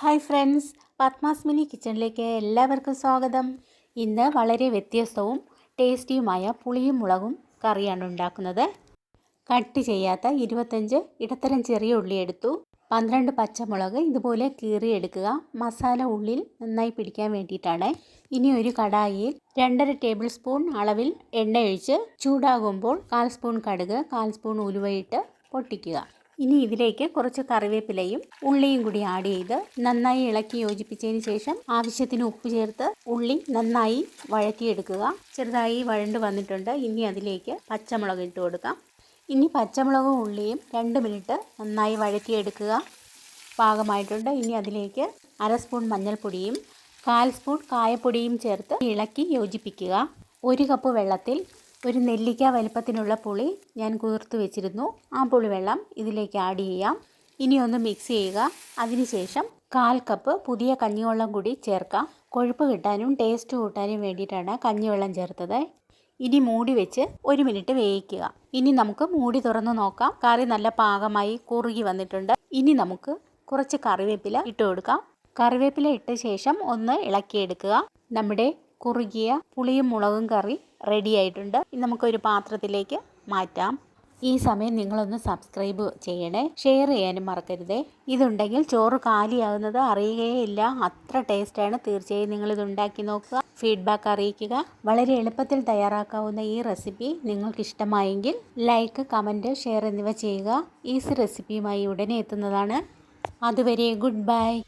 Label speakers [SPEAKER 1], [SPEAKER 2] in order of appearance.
[SPEAKER 1] Hi friends Padmas mini കിച്ചണിലേക്ക് എല്ലാവർക്കും സ്വാഗതം. ഇന്ന് വളരെ വ്യത്യസ്തവും ടേസ്റ്റിയുമായ പുളിയും മുളകും കറിയാണ് ഉണ്ടാക്കുന്നത്. കട്ട് ചെയ്യാത്ത ഇരുപത്തഞ്ച് ഇടത്തരം ചെറിയ ഉള്ളി എടുത്തു. പന്ത്രണ്ട് പച്ചമുളക് ഇതുപോലെ കീറിയെടുക്കുക. മസാല ഉള്ളിൽ നന്നായി പിടിക്കാൻ വേണ്ടിയിട്ടാണ്. ഇനി ഒരു കടായിയിൽ രണ്ടര ടേബിൾ സ്പൂൺ അളവിൽ എണ്ണയൊഴിച്ച് ചൂടാകുമ്പോൾ കാൽ സ്പൂൺ കടുക് കാൽ സ്പൂൺ ഉലുവയിട്ട് പൊട്ടിക്കുക. ഇനി ഇതിലേക്ക് കുറച്ച് കറിവേപ്പിലയും ഉള്ളിയും കൂടി ആഡ് ചെയ്ത് നന്നായി ഇളക്കി യോജിപ്പിച്ചതിന് ശേഷം ആവശ്യത്തിന് ഉപ്പ് ചേർത്ത് ഉള്ളി നന്നായി വഴറ്റിയെടുക്കുക. ചെറുതായി വഴണ്ട് വന്നിട്ടുണ്ട്. ഇനി അതിലേക്ക് പച്ചമുളക് ഇട്ട് കൊടുക്കാം. ഇനി പച്ചമുളകും ഉള്ളിയും രണ്ട് മിനിറ്റ് നന്നായി വഴറ്റിയെടുക്കുക. പാകമായിട്ടുണ്ട്. ഇനി അതിലേക്ക് അര സ്പൂൺ മഞ്ഞൾപ്പൊടിയും കാൽ സ്പൂൺ കായപ്പൊടിയും ചേർത്ത് ഇളക്കി യോജിപ്പിക്കുക. ഒരു കപ്പ് വെള്ളത്തിൽ ഒരു നെല്ലിക്ക വലിപ്പത്തിനുള്ള പുളി ഞാൻ കുതിർത്ത് വെച്ചിരുന്നു. ആ പുളിവെള്ളം ഇതിലേക്ക് ആഡ് ചെയ്യാം. ഇനി ഒന്ന് മിക്സ് ചെയ്യുക. അതിനുശേഷം കാൽ കപ്പ് പുതിയ കഞ്ഞിവെള്ളം കൂടി ചേർക്കാം. കൊഴുപ്പ് കിട്ടാനും ടേസ്റ്റ് കൂട്ടാനും വേണ്ടിയിട്ടാണ് കഞ്ഞിവെള്ളം ചേർത്തത്. ഇനി മൂടി വെച്ച് ഒരു മിനിറ്റ് വേവിക്കുക. ഇനി നമുക്ക് മൂടി തുറന്ന് നോക്കാം. കറി നല്ല പാകമായി കുറുകി വന്നിട്ടുണ്ട്. ഇനി നമുക്ക് കുറച്ച് കറിവേപ്പില ഇട്ട് കൊടുക്കാം. കറിവേപ്പില ഇട്ട ശേഷം ഒന്ന് ഇളക്കിയെടുക്കുക. നമ്മുടെ കുറുകിയ പുളിയും മുളകും കറി റെഡി ആയിട്ടുണ്ട്. ഇനി നമുക്കൊരു പാത്രത്തിലേക്ക് മാറ്റാം. ഈ സമയം നിങ്ങളൊന്ന് സബ്സ്ക്രൈബ് ചെയ്യണേ. ഷെയർ ചെയ്യാനും മറക്കരുതേ. ഇതുണ്ടെങ്കിൽ ചോറ് കാലിയാകുന്നത് അറിയുകയേ ഇല്ല അത്ര ടേസ്റ്റാണ്. തീർച്ചയായും നിങ്ങളിത് ഉണ്ടാക്കി നോക്കുക. ഫീഡ്ബാക്ക് അറിയിക്കുക. വളരെ എളുപ്പത്തിൽ തയ്യാറാക്കാവുന്ന ഈ റെസിപ്പി നിങ്ങൾക്ക് ഇഷ്ടമായെങ്കിൽ ലൈക്ക് കമന്റ് ഷെയർ എന്നിവ ചെയ്യുക. ഈസി റെസിപ്പിയുമായി ഉടനെ എത്തുന്നതാണ്. അതുവരെ ഗുഡ് ബൈ.